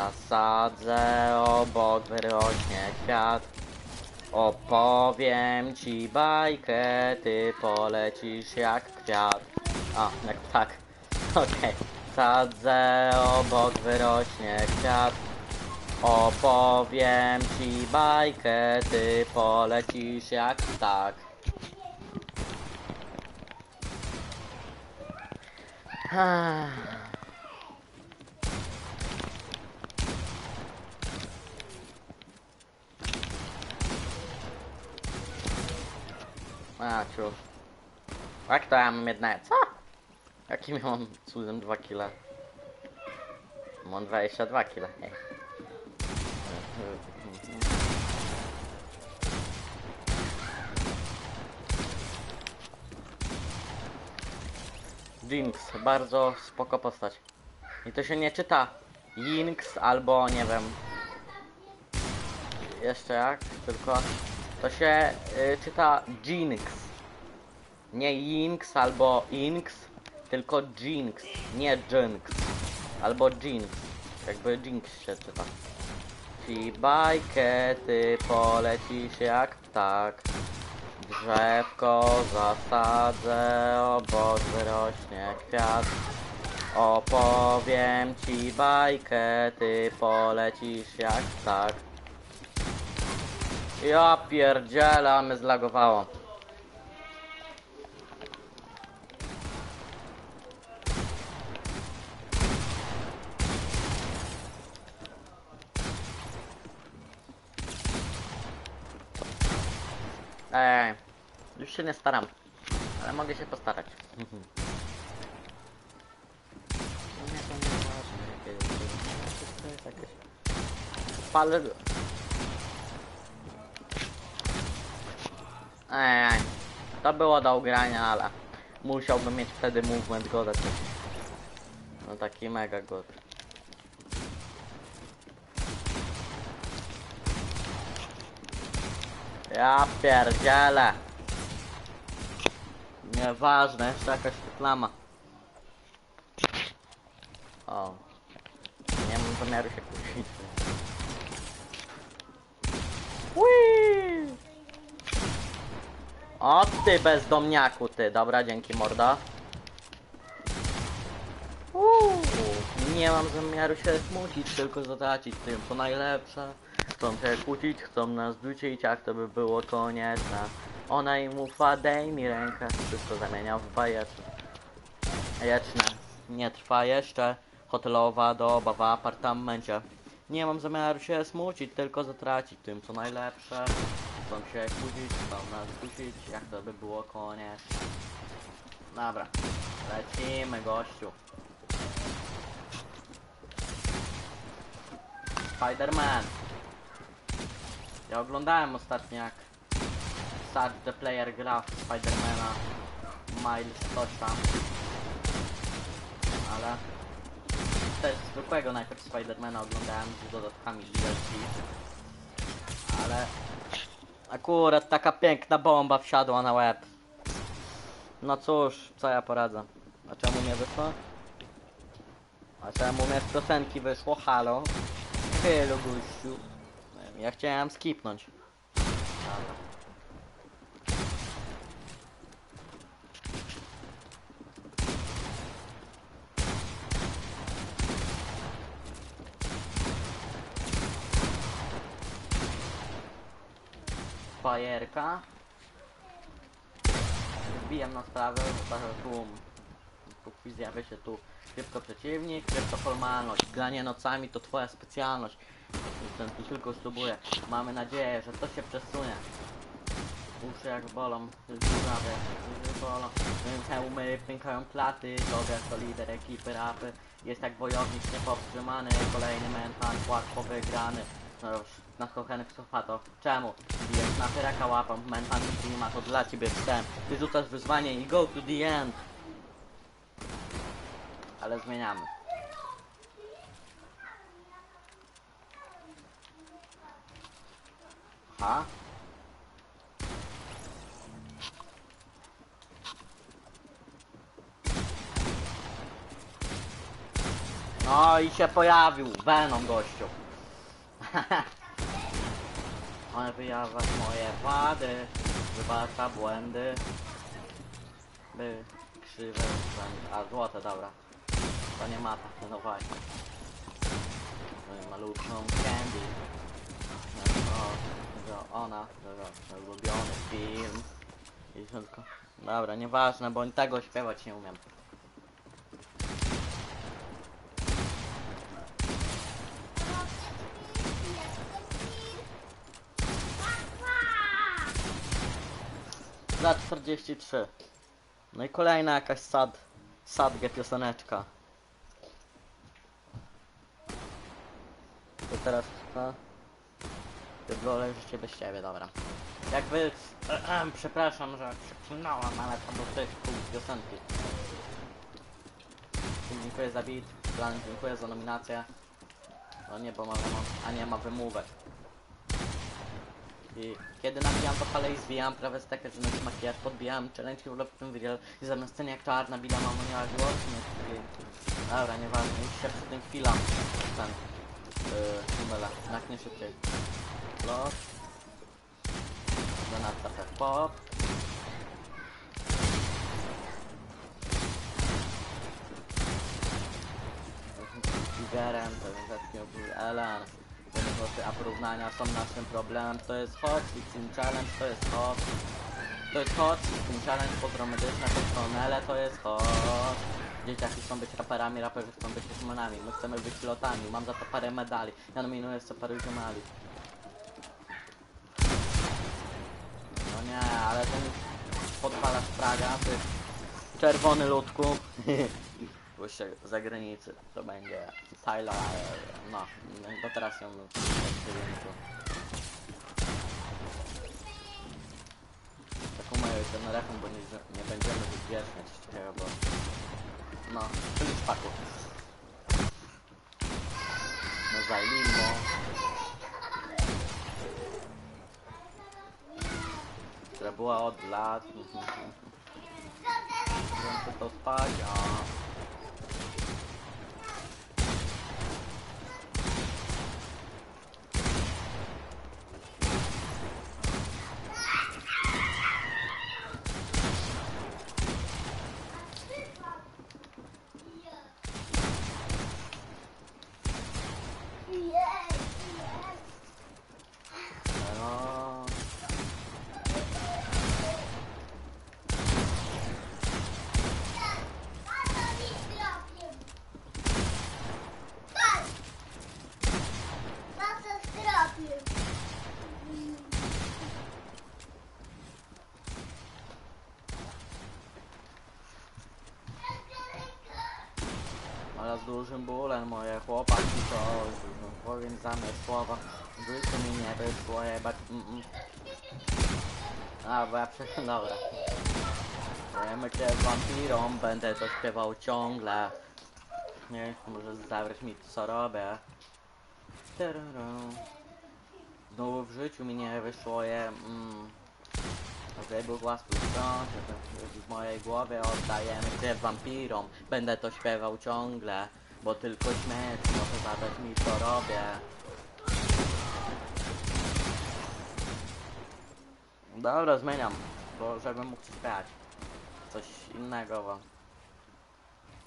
Zasadzę obok wyrośnie kwiat. Opowiem ci bajkę, ty polecisz jak kwiat. A, jak tak. Okej. Sadzę obok wyrośnie kwiat. Opowiem ci bajkę, ty polecisz jak tak. A, ciu. Jak to ja mam jedne? Co? Jakim mam cudem 2 kile? Mam 22 kile. Ej. Jinx, bardzo spoko postać. I to się nie czyta Jinx albo nie wiem. Jeszcze jak? Tylko to się y, czyta Jinx. Nie Jinx albo Inx, tylko Jinx, nie Jinx. Albo Jinx. Jakby Jinx się czyta. Ci bajkę ty polecisz jak ptak. Drzewko zasadzę, obok wyrośnie kwiat. Opowiem ci bajkę, ty polecisz jak ptak. Ja pierdzielę, a mnie zlagowało. Ej, już się nie staram, ale mogę się postarać. Palę... Ej, to było do ugrania, ale musiałbym mieć wtedy movement goda. No taki mega god. Ja pierdzielę. Nieważne, jeszcze jakaś reklama. O. Nie mam zamiaru się kłócić. Whee! O ty bezdomniaku ty, dobra, dzięki morda. Uuu, nie mam zamiaru się smucić, tylko zatracić tym, co najlepsze. Chcą się kłócić, chcą nas dusić, jak to by było konieczne. Ona im ufa, dej mi rękę, wszystko zamienia w bajeczne. Bajeczne. Nie trwa jeszcze hotelowa doba w apartamencie. Nie mam zamiaru się smucić, tylko zatracić tym, co najlepsze. Chcą się kłócić, chcą nas dusić, jak to by było konieczne. Dobra, lecimy gościu. Spider-Man. Ja oglądałem ostatnio jak Sarge the Player gra w Spidermana Miles coś tam. Ale też zwykłego najpierw Spidermana oglądałem z dodatkami DLC. Ale akurat taka piękna bomba wsiadła na łeb. No cóż, co ja poradzę. A czemu nie wyszło? A czemu mnie z piosenki wyszło? Halo? Halo gościu. Ja chciałem skipnąć. Fajerka. Wbijam na sprawę, że tłum. Póki zjawia się tu szybko przeciwnik, szybko formalność. Granie nocami to twoja specjalność. Ten tu tylko spróbuję. Mamy nadzieję, że to się przesunie. Uszy jak bolą, uszy bolą. Hełmy pękają platy, Joger to lider ekipy rapy. Jest jak wojownik niepowstrzymany, kolejny manhunt łatwo wygrany. No już, nasz kochany psychopato. Czemu? Bijesz na tyraka łapą, mentalny nie ma, to dla ciebie wstęp. Ty rzucasz wyzwanie i go to the end. Ale zmieniamy. A? No i się pojawił, Venom gościu. On wyjawia moje wady, wybacza błędy. By krzywe. A złote, dobra. To nie ma tak, no właśnie. Moją malutką Candy. No, to ona, to ulubiony film. I tylko... Dobra, nieważne, bo tego śpiewać nie umiem. Za 43. No i kolejna jakaś sad, sadgę pioseneczka. To teraz to... Pierdolę życie bez ciebie, dobra. Jak wy... przepraszam, że przeklinałam, ale to był też pół piosenki. Dziękuję za beat, Plan, dziękuję za nominację. No nie, bo mam, a nie ma wymówek. I kiedy nabijam to palę i zwijam prawie stekę, że nosi makijaż, podbijam challenge i ulotnym video i zamiast sceny jak czarna bida mam miała głos, nie i... Dobra, nieważne, już się przy tym chwila ten yy, numer, naknie szybciej. Los. Zanadta tak pop. Tigerem, to jest zetkił był Ponieważ a porównania są naszym problemem. To jest hot, Team Challenge to jest hot. To jest hot, Team Challenge, pozdro medyczne, personele to jest hot. Dzieciaki chcą być raperami, raperzy chcą być hitmanami. My chcemy być pilotami, mam za to parę medali. Ja nominuję jeszcze parę ziomali. No nie, ale ten podpalasz Praga, ty czerwony ludku. Z zagranicy, to będzie Tyler, no, to teraz ją wyjątku. Tak umają ten refon, bo nie, nie będziemy wyświetlać takiego, bo... No, czyli szpaku. No zajmimo. Która była od lat. Wiem, to spać. No. Ale z dużym bólem moje chłopaki to powiem zamiast słowa w życiu mi nie wyszło jebać mm -mm. A bo ja prze... dobra Wiemy cię wampirą, będę to śpiewał ciągle Nie może zabrać mi co robię Tararą. Znowu w życiu mi nie wyszło je mm. Był własny stąd, w mojej głowie oddajemy cię wampirom Będę to śpiewał ciągle Bo tylko śmierć może zadać mi co robię. Dobra, zmieniam Bo żebym mógł śpiewać Coś innego, bo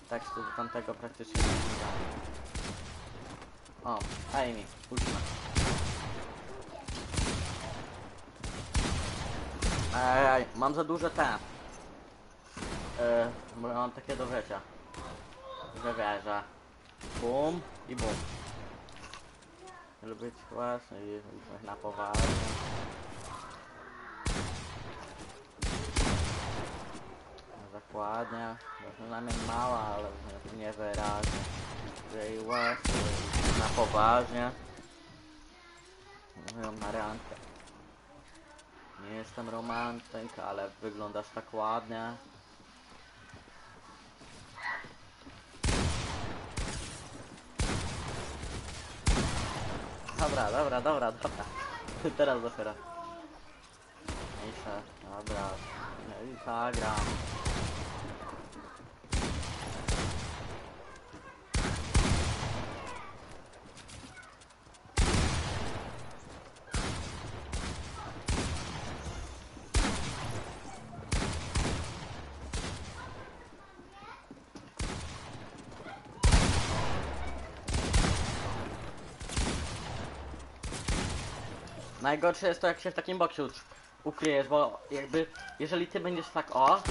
Tekstu tamtego praktycznie nie zmieniałem O, Amy, pójdźmy Ej, mam za duże te. Ja mam takie do życia. Że wiesz, że bum i bum. Lubię właśnie i i na poważnie. Zakładnie. Na mnie mała, ale nie wyraźnie. Że i właśnie na poważnie. Mówią na randkę. Nie jestem romantyk, ale wyglądasz tak ładnie. Dobra, dobra, dobra, dobra. Teraz dopiero. Mniejsze, dobra. No i Najgorsze jest to, jak się w takim boksie ukryjesz, bo jakby, jeżeli ty będziesz tak o...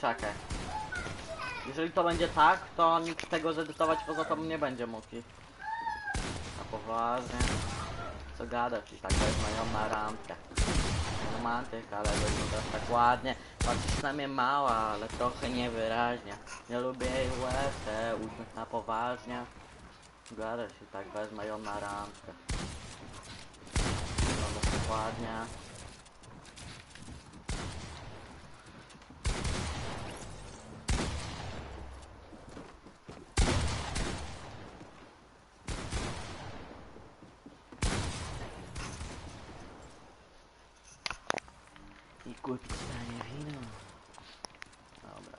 Czekaj. Jeżeli to będzie tak, to nikt tego zedytować poza tobą nie będzie mógł. A poważnie. Co gadać i tak wezmę na randkę. Romantyk, ale wyglądasz tak ładnie. Patrzysz na mnie mała, ale trochę niewyraźnie. Nie lubię jej łezkę, uśmiech na poważnie. Gadasz i tak wezmę na randkę. Ładnie. I kupić tanie wino. Dobra.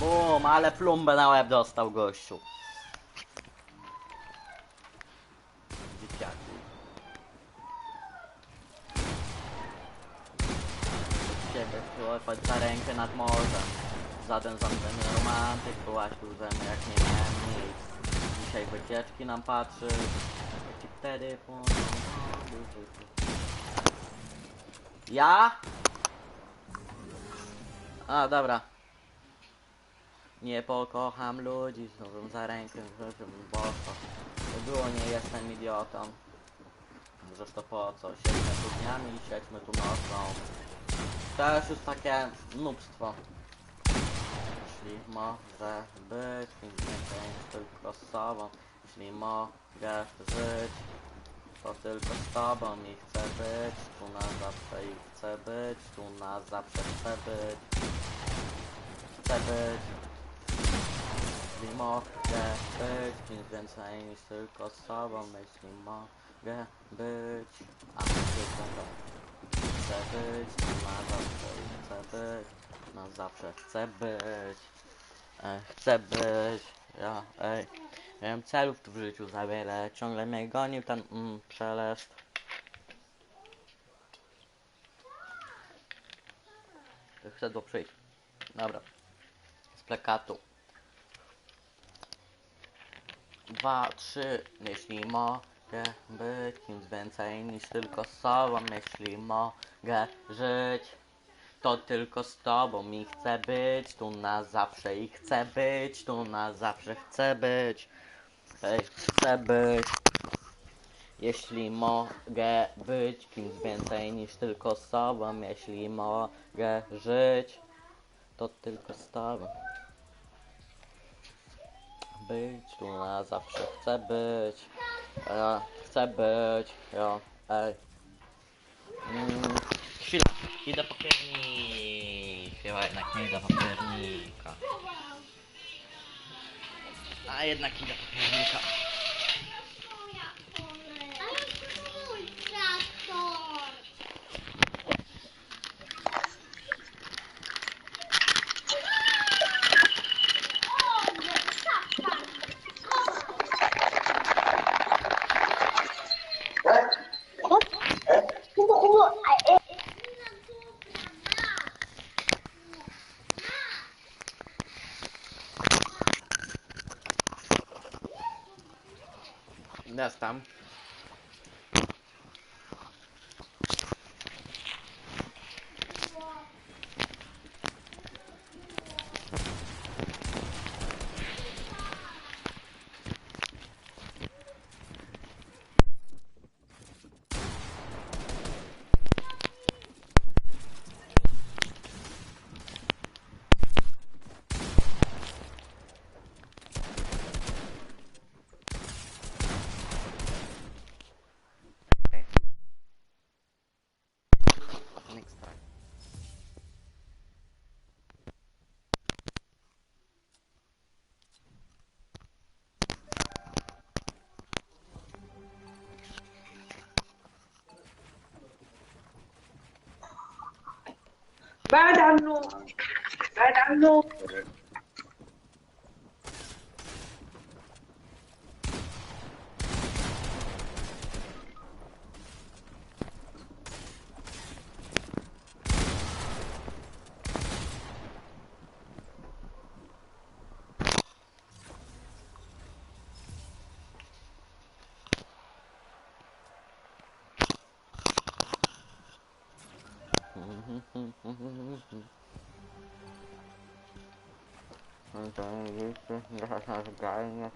Bum, ale plumbę na łeb dostał gościu. Dzieciaku. Ciebie przyłapać za rękę nad morze. Żaden zamknięty romantyk, byłaś tu ze mną jak nie miałem nic. Wycieczki nam patrzy. Ci wtedy po... Ja? A, dobra. Nie pokocham ludzi, znową za rękę, żebym boso. To było, nie jestem idiotą. Zresztą po co? Siedźmy tu dniami, siedźmy tu nocą. To już jest takie nubstwo. Jeśli może być niż tylko sobą, jeśli mogę żyć, to tylko z tobą i chcę być, tu na zawsze i chcę być, tu na zawsze chcę być, chcę być. Jeśli mogę być kimś więcej niż tylko z sobą, jeśli mogę być, a tylko to chcę być, tu na zawsze i chcę być, na zawsze chcę być, e, chcę być, ja, ej, miałem celów tu w życiu za wiele, ciągle mnie gonił ten mm. Chcę go przyjść. Dobra. Z plakatu. Dwa, trzy, jeśli mogę być kimś więcej niż tylko sobą, jeśli mogę żyć, to tylko z tobą i chcę być tu na zawsze i chcę być tu na zawsze, chcę być, chcę być. Jeśli mogę być kimś więcej niż tylko sobą, jeśli mogę żyć, to tylko z tobą. Być tu na zawsze, chcę być. Ja chcę być, ja, ej. Mm, chwila, idę po piernik. Chyba jednak nie idę po piernika. A jednak idę po piernika. Ale to mój traktor. O, nie, traktor. Jest Para no. Para no.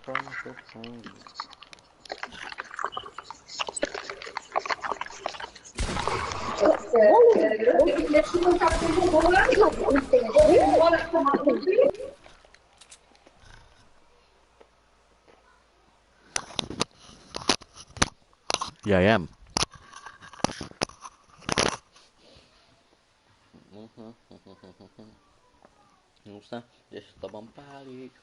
até um pouquinho. Yeah, I am. Não está, deixa eu tomar um palito.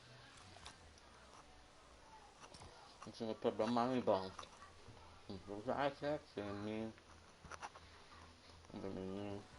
Ja jem. Muszę gdzieś z tobą palić. Z problemami, bo Zajcie, mi Sorry,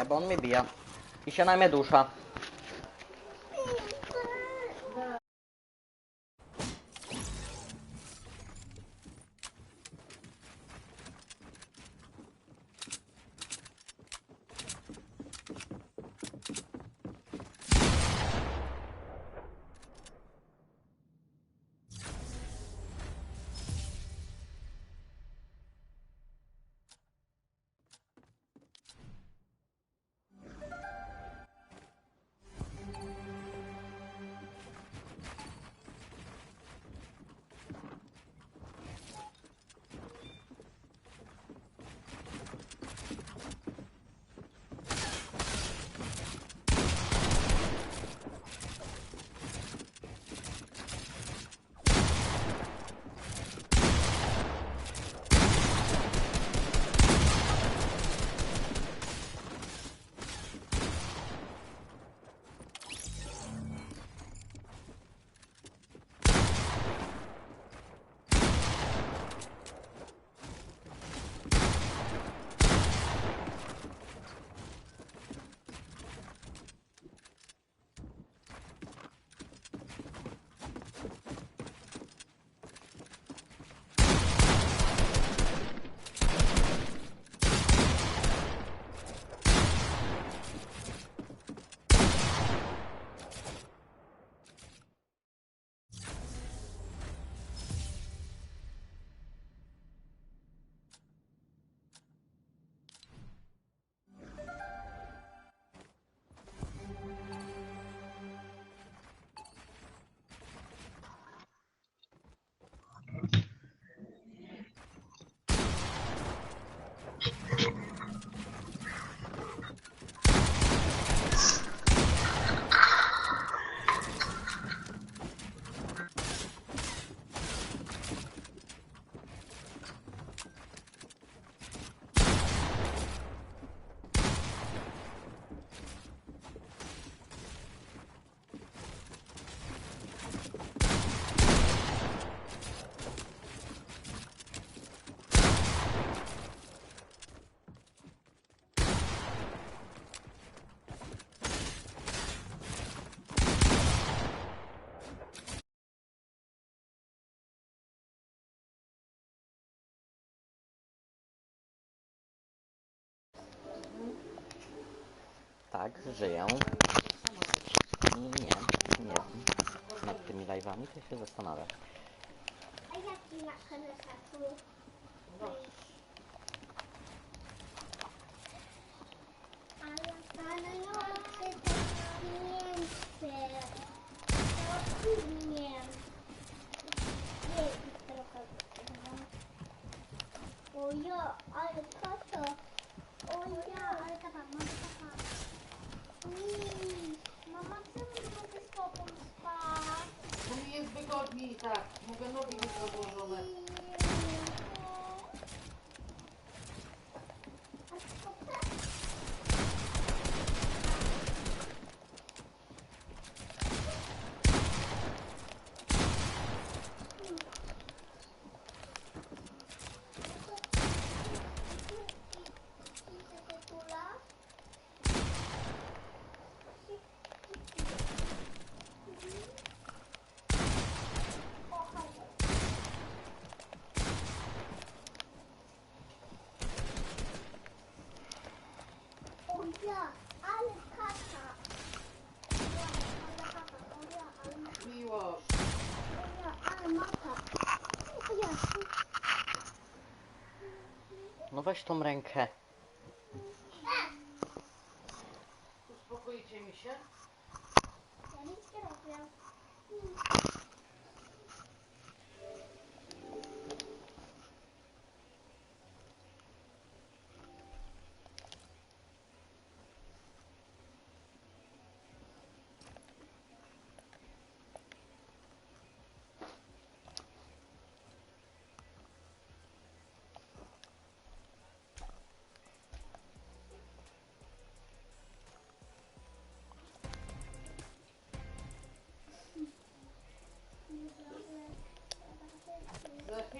Nie, bo on mnie bija. I się. Tak, żyję. Nie, nie. Nad tymi live'ami to się zastanawiam. A jaki ma konesator? Ale pana nie odczyta mięsy. Rozumiem. Nie, trochę. Mama, czemu nie z tobą spać? Bo mi jest wygodniej tak. Mogę nogi mieć rozłożone. O ja, ale kata. O ja, ale kata. O ja, ale mata. Miłość. O ja, ale mata. O ja, No weź tą rękę.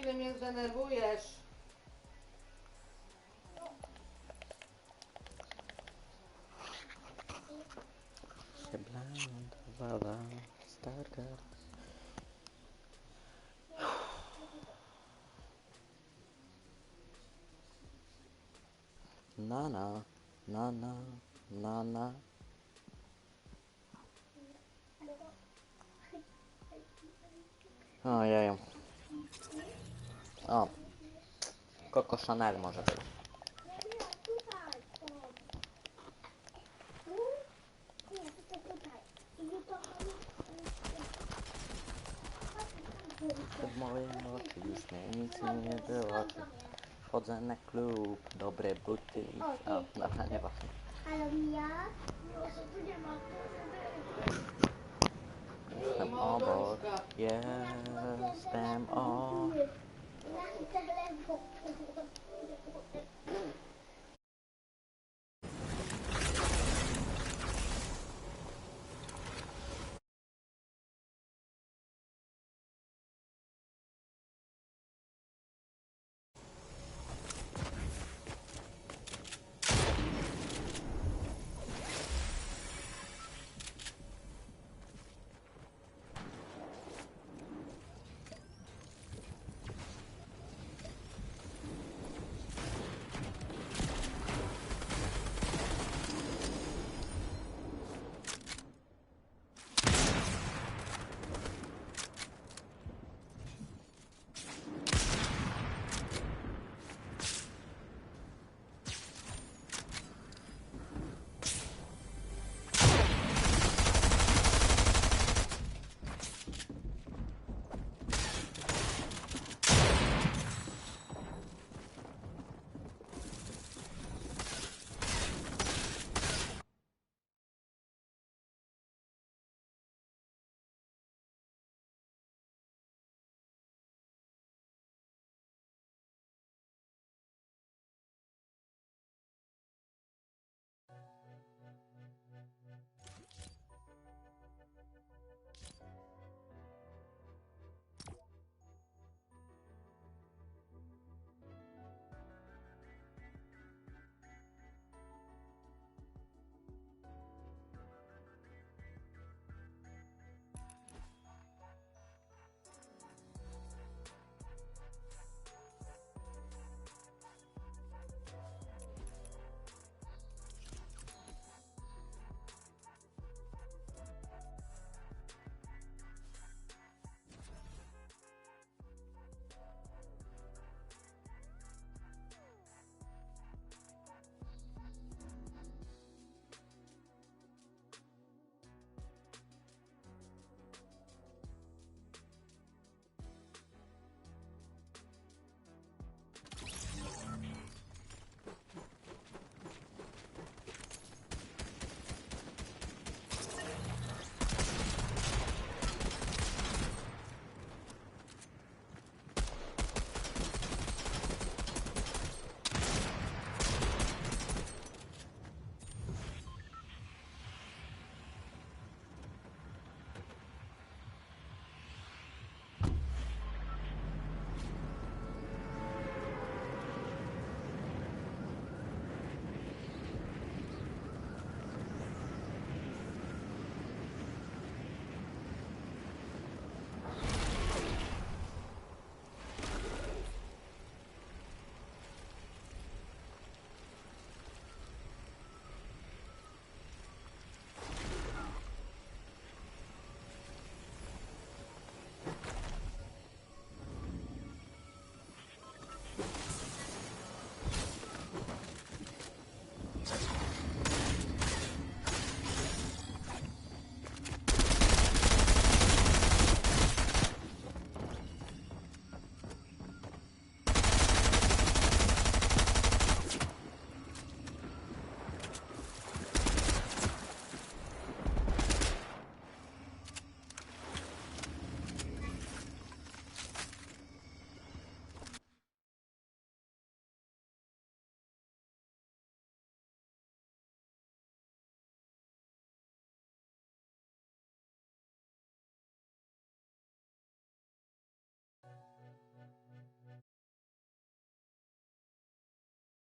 Chwilę mnie zdenerwujesz. się blendowała Stargard. Na na, na na, na na. Ojeju. O. Coco Chanel może być. W moim oczy już mnie nic mi nie było. Chodzę na klub, dobre buty i... O, dobra, nie ważne. Ale ja... Jestem obok, jestem obok.